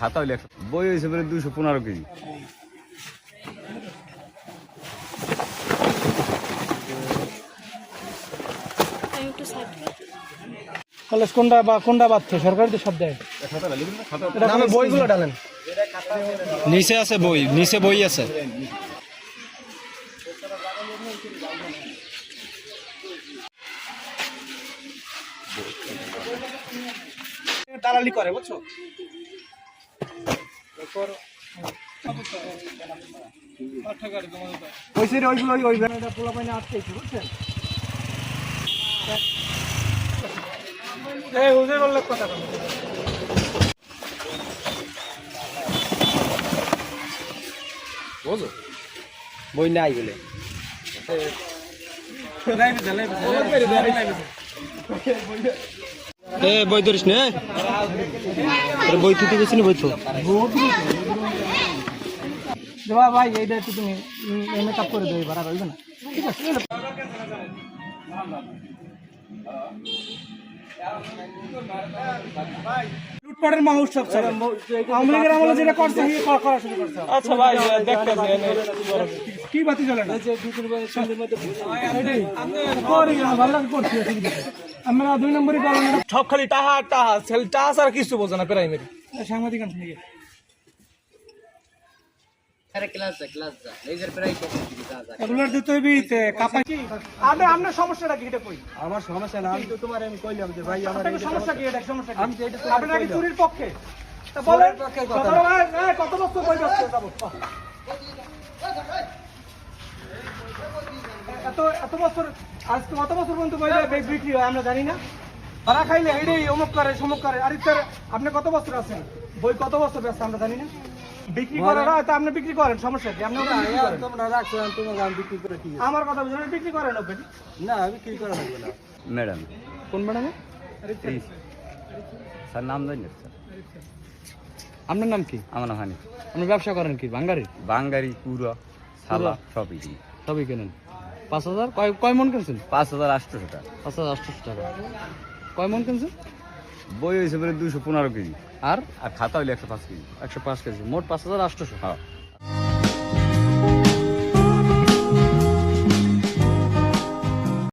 খাতা হইলে বই হয়েছে বলে দুশো পনেরো কেজি। কলেজ কোনটা বা কোনটা বাধ্য সরকার তো সব দেয়। নামে বইগুলো ডালেন। নিচে আছে বই নিচে বই আছে। দালালি করে বুঝছ? ওই সাইডে ওইগুলো ওই ভ্যানটা পোলা পাইনে আটকেছে বুঝছেন? এই হুজুর বললে কথা কথা বই নাই বলে। এ বই ধরিস নে বই থুতে গেছি না বই থু দেবা ভাই এইটা একটু তুমি মেকআপ করে দেবে ভাড়া রইবে না ঠিক আছে লুটপাটের মহোৎসব স্যার আওয়ামী লীগের আমলে যেটা করছে করা করা শুরু করছে আচ্ছা ভাই দেখতে কি বাতি জ্বলে না করি না, ভালো লাগে করছি অসুবিধা নেই। আমরা দুই নম্বরই পালন সব খালি টাহা টাহা ছেলে টাহা ছাড়া কিছু বোঝে না প্রাইমারি সাংবাদিক আনছেন নাকি? আপনার সমস্যাটা কি এটা কই আমার সমস্যা না আমি তো তোমার আমি কইলাম যে ভাই আমার সমস্যা কি এটা সমস্যা আমি তো এটা চুরির পক্ষে তা বলেন কত বছর যাব এত এত বছর আজ তো কত বছর পর্যন্ত বিক্রি হয় আমরা জানি না। ভাড়া খাইলে এইটাই অমুক করে সমুক করে। আরে স্যার আপনি কত বছর আছেন? বই কত বছর ব্যস্ত আমরা জানি না। বিক্রি করেন তা আপনি বিক্রি করেন সমস্যা কি? আপনি বিক্রি তোমরা রাখছো আমি তোমার আমি বিক্রি করে কি আমার কথা বুঝলেন বিক্রি করেন ওপেন না বিক্রি করা লাগবে না। ম্যাডাম। কোন ম্যাডাম? স্যার নাম জানি স্যার। আপনার নাম কি? আমার নাম হানি আপনি ব্যবসা করেন কি? বাঙ্গারি? বাঙ্গারি পুরো সালা সবই। কিনি সবই কেনেন? পাঁচ হাজার? কয় কয় মন কিনছেন? পাঁচ হাজার আটশোশো টাকা। পাঁচ হাজার আটশোশো টাকা। কয় মন কিনছেন? বই হয়েছে বলে দুশো পনেরো কেজি। আর? আর খাতা হইলে একশো পাঁচ কেজি। একশো পাঁচ কেজি। মোট পাঁচ হাজার আটশো হ্যাঁ।